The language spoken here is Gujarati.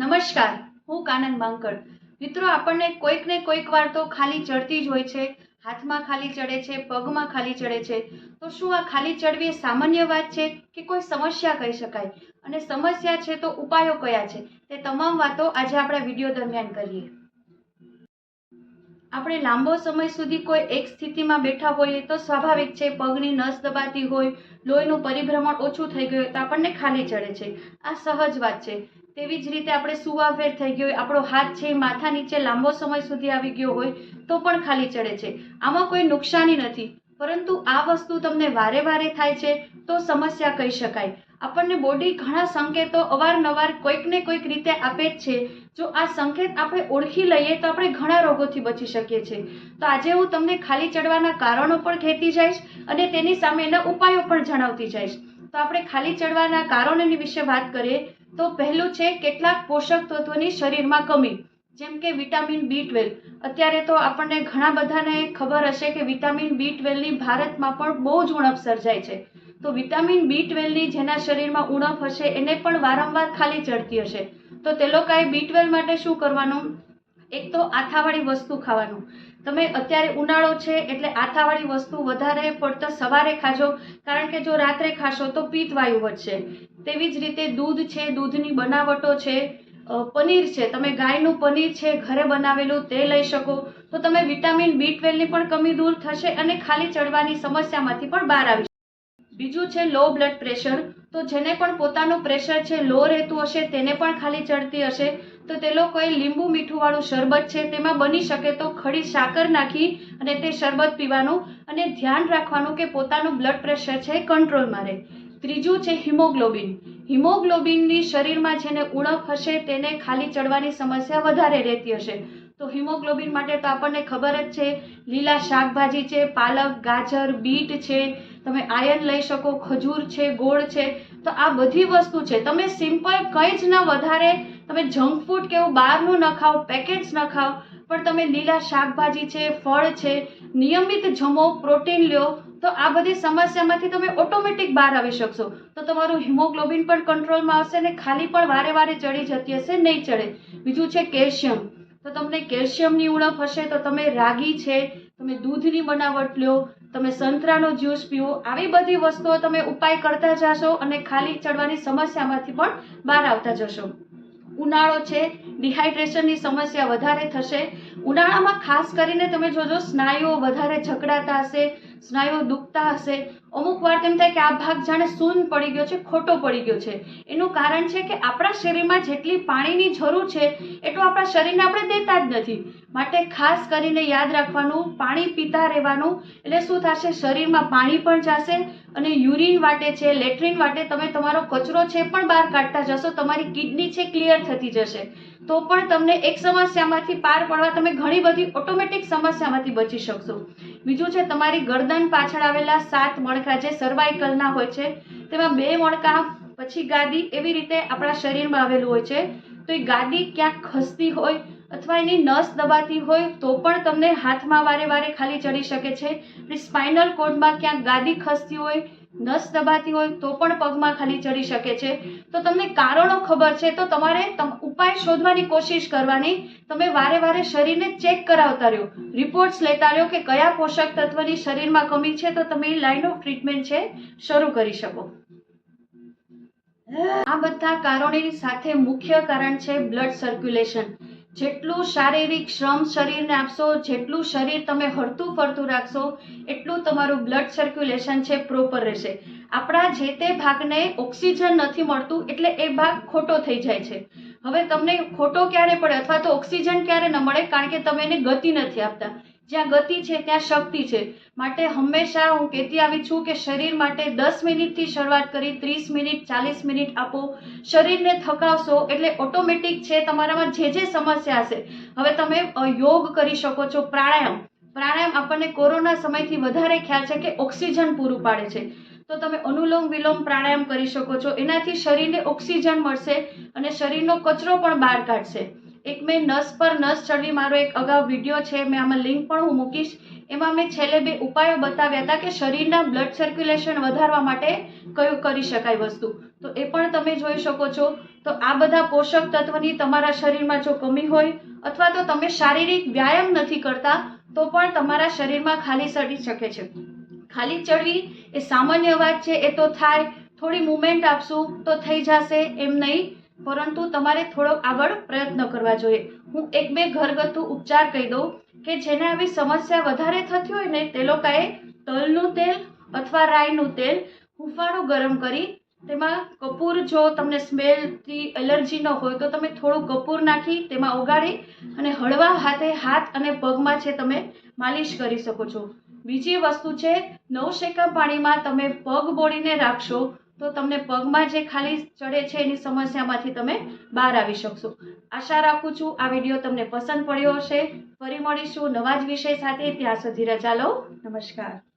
નમસ્કાર, હું કાનન માંકડ. મિત્રો, આપણને કોઈક ને કોઈક વાર તો ખાલી ચડતી જ હોય છે, હાથમાં ખાલી ચડે છે, પગમાં ખાલી ચડે છે. તો શું આ ખાલી ચડવી એ સામાન્ય વાત છે કે કોઈ સમસ્યા કહી શકાય? અને સમસ્યા છે તો ઉપાયો કયા છે? તે તમામ વાતો આજે આપણા વીડિયો દરમિયાન કરીએ. આપણે લાંબો સમય સુધી કોઈ એક સ્થિતિમાં બેઠા હોઈએ તો સ્વાભાવિક છે, પગની નસ દબાતી હોય, લોહીનું પરિભ્રમણ ઓછું થઈ ગયું તો આપણને ખાલી ચડે છે. આ સહજ વાત છે. તેવી જ રીતે આપણે સુવાફેર થઈ ગયો હોય, આપણો હાથ છે માથા નીચે લાંબો સમય સુધી આવી ગયો હોય, તો પણ ખાલી ચડે છે. આમાં કોઈ નુકસાની નથી. પરંતુ આ વસ્તુ તમને વારે વારે થાય છે, તો સમસ્યા કહી શકાય. આપણને બોડી ઘણા સંકેતો અવારનવાર કોઈક ને કોઈક રીતે આપે જ છે. જો આ સંકેત આપણે ઓળખી લઈએ, તો આપણે ઘણા રોગોથી બચી શકીએ છીએ. તો આજે હું તમને ખાલી ચડવાના કારણો પણ કહેતી જઈશ અને તેની સામે એના ઉપાયો પણ જણાવતી જઈશ. તો આપણે ખાલી ચડવાના કારણોની વિશે વાત કરીએ. તો પહેલું છે કેટલાક પોષક તત્વોની શરીરમાં કમી, જેમ કે વિટામિન બી ટ્વેલ્વ અત્યારે તો આપણને ઘણા બધાને ખબર હશે કે વિટામિન બી ટ્વેલ્વની ભારતમાં પણ બહુ જ ઉણપ સર્જાય છે. તો વિટામિન બી ટ્વેલ્વની જેના શરીરમાં ઉણપ હશે, એને પણ વારંવાર ખાલી ચડતી હશે. તો તે લોકોએ બી ટ્વેલ્વ માટે શું કરવાનું? એક તો આથાવાળી વસ્તુ ખાવાનું. તમે અત્યારે ઉનાળો છે એટલે આથાવાળી વસ્તુ વધારે પડતા સવારે ખાજો, કારણ કે જો રાત્રે ખાશો તો પિત્તવાયુ વધશે. તેવી જ રીતે દૂધ છે, દૂધની બનાવટો છે પનીર છે. તમે ગાયનું પનીર છે, ઘરે બનાવેલું તે લઈ શકો. તો તમે વિટામિન બી ટ્વેલ્વની પણ કમી દૂર થશે અને ખાલી ચડવાની સમસ્યામાંથી પણ બહાર આવી બીજું છે લો બ્લડ પ્રેશર તો જેને પણ પોતાનું પ્રેશર છે લો રહેતું હશે, તેને પણ ખાલી ચડતી હશે. તો તે લોકોએ લીંબુ મીઠુંવાળું શરબત છે, તેમાં બની શકે તો ખડી સાકર નાખી અને તે શરબત પીવાનું. અને ધ્યાન રાખવાનું કે પોતાનું બ્લડ પ્રેશર છે કંટ્રોલમાં રહે. ત્રીજું છે હિમોગ્લોબિન હિમોગ્લોબિનની શરીરમાં જેને ઉણપ હશે, તેને ખાલી ચડવાની સમસ્યા વધારે રહેતી હશે. તો હિમોગ્લોબિન માટે તો આપણને ખબર જ છે, લીલા શાકભાજી છે, પાલક, ગાજર, બીટ છે, તમે આયર્ન લઈ શકો, ખજૂર છે, ગોળ છે, તો આ બધી વસ્તુ છે. તમે સિમ્પલ કંઈ જ ન વધારે, તમે જંક ફૂડ કે એવું બહારનું ન ખાઓ, પેકેટ્સ ન ખાઓ, પણ તમે લીલા શાકભાજી છે, ફળ છે, નિયમિત જમો, પ્રોટીન લ્યો, તો આ બધી સમસ્યામાંથી તમે ઓટોમેટિક બહાર આવી શકશો. તો તમારું હિમોગ્લોબિન પણ કંટ્રોલમાં આવશે અને ખાલી પણ વારે વારે ચડી જતી હશે, નહીં ચડે. બીજું છે કેલ્શિયમ. તો તમને કેલ્શિયમની ઉણપ હશે તો તમે રાગી છે, તમે દૂધની બનાવટ લ્યો તમે સંતરાનો જ્યુસ પીવો, આવી બધી વસ્તુઓ તમે ઉપાય કરતા જશો અને ખાલી ચડવાની સમસ્યામાંથી પણ બહાર આવતા જશો. ઉનાળો છે, ડિહાઇડ્રેશનની સમસ્યા વધારે થશે. ઉનાળામાં ખાસ કરીને તમે જોજો, સ્નાયુઓ વધારે જકડાતા હશે સ્નાયુઓ દુખતા હશે. અમુક વાર તેમ થાય કે આ ભાગ જાણે સૂન પડી ગયો છે, ખોટો પડી ગયો છે. એનું કારણ છે કે આપણા શરીરમાં જેટલી પાણીની જરૂર છે, એટલું આપણા શરીરને આપણે દેતા જ નથી. માટે ખાસ કરીને યાદ રાખવાનું, પાણી પીતા રહેવાનું, એટલે શું થશે? શરીરમાં પાણી પણ જશે અને યુરિન વાટે છે, લેટ્રિન વાટે, તમે તમારો કચરો છે પણ બહાર કાઢતા જશો, તમારી કિડની છે ક્લિયર થતી જશે. તો પણ તમને એક સમસ્યામાંથી પાર પડવા તમે ઘણી બધી ઓટોમેટિક સમસ્યામાંથી બચી શકશો. બીજું છે, તમારી ગરદન પાછળ આવેલા સાત મણકા જે સર્વાઇકલના હોય છે, તેમાં બે મણકા પછી ગાદી એવી રીતે આપણા શરીરમાં આવેલું હોય છે. તો એ ગાદી ક્યાંક ખસતી હોય અથવા એની નસ દબાતી હોય તો પણ તમને હાથમાં વારે વારે ખાલી ચડી શકે છે. સ્પાઇનલ કોડમાં ક્યાંક ગાદી ખસતી હોય નસ દબાતી હોય તો પણ પગમાં ખાલી ચડી શકે છે. તો તમને કારણો ખબર છે તો તમારે ઉપાય શોધવાની કોશિશ કરવાની. તમે વારે વારે શરીરને ચેક કરાવતા રહ્યો. રિપોર્ટ્સ લેતા રહ્યો કે કયા પોષક તત્વની શરીરમાં કમી છે તો તમે એ લાઇન ઓફ ટ્રીટમેન્ટ છે શરૂ કરી શકો. આ બધા કારણોની સાથે મુખ્ય કારણ છે બ્લડ સર્ક્યુલેશન. જેટલું શારીરિક શ્રમ શરીરને આપશો, જેટલું શરીર તમે હરતું ફરતું રાખશો, એટલું તમારું બ્લડ સર્ક્યુલેશન છે પ્રોપર રહેશે. આપણા જે તે ભાગને ઓક્સિજન નથી મળતું, એટલે એ ભાગ ખોટો થઈ જાય છે. હવે તમને ખોટો ક્યારે પડે અથવા તો ઓક્સિજન ક્યારે ન મળે, કારણ કે તમે એને ગતિ નથી આપતા. જ્યાં ગતિ છે, ત્યાં શક્તિ છે. માટે હંમેશા હું કહેતી આવી છું કે શરીર માટે દસ મિનિટથી શરૂઆત કરી ત્રીસ મિનિટ, ચાલીસ મિનિટ આપો. શરીરને થકાવશો એટલે ઓટોમેટિક છે, તમારામાં જે જે સમસ્યા હશે. હવે તમે યોગ કરી શકો છો, પ્રાણાયામ. પ્રાણાયામ આપણને કોરોના સમયથી વધારે ખ્યાલ છે કે ઓક્સિજન પૂરું પાડે છે. તો તમે અનુલોમ વિલોમ પ્રાણાયામ કરી શકો છો. એનાથી શરીરને ઓક્સિજન મળશે અને શરીરનો કચરો પણ બહાર કાઢશે. એક મેં નસ પર નસ ચડવી મારો એક અગાઉ વીડિયો છે, મેં આમાં લિંક પણ હું મૂકીશ. એમાં મેં છેલ્લે બે ઉપાયો બતાવ્યા હતા કે શરીરના બ્લડ સર્ક્યુલેશન વધારવા માટે કયું કરી શકાય વસ્તુ. તો એ પણ તમે જોઈ શકો છો. તો આ બધા પોષક તત્વની તમારા શરીરમાં જો કમી હોય અથવા તો તમે શારીરિક વ્યાયામ નથી કરતા, તો પણ તમારા શરીરમાં ખાલી ચડી શકે છે. ખાલી ચડવી એ સામાન્ય વાત છે, એ તો થાય. થોડી મુવમેન્ટ આપશું તો થઈ જશે, એમ નહીં. પરંતુ તમારે થોડો આગળ પ્રયત્ન કરવા જોઈએ. હું એક બે ઘરગથ્થુ ઉપચાર કહી દઉં કે જેને આવી સમસ્યા વધારે થતી હોય ને તે લોકોએ તલનું તેલ અથવા રાઈનું તેલ હુંફાળું ગરમ કરી તેમાં કપૂર જો તમને સ્મેલથી એલર્જી ન હોય તો તમે થોડું કપૂર નાખી તેમાં ઓગાળી અને હળવા હાથે હાથ અને પગમાં છે તમે માલિશ કરી શકો છો. બીજી વસ્તુ છે, નવશેકા પાણીમાં તમે પગ બોળીને રાખશો તો તમને પગમાં જે ખાલી ચડે છે એની સમસ્યામાંથી તમે બહાર આવી શકશો. આશા રાખું છું આ વીડિયો તમને પસંદ પડ્યો હશે. ફરી મળીશું નવા જ વિષય સાથે. ત્યાં સુધી રજા લો. નમસ્કાર.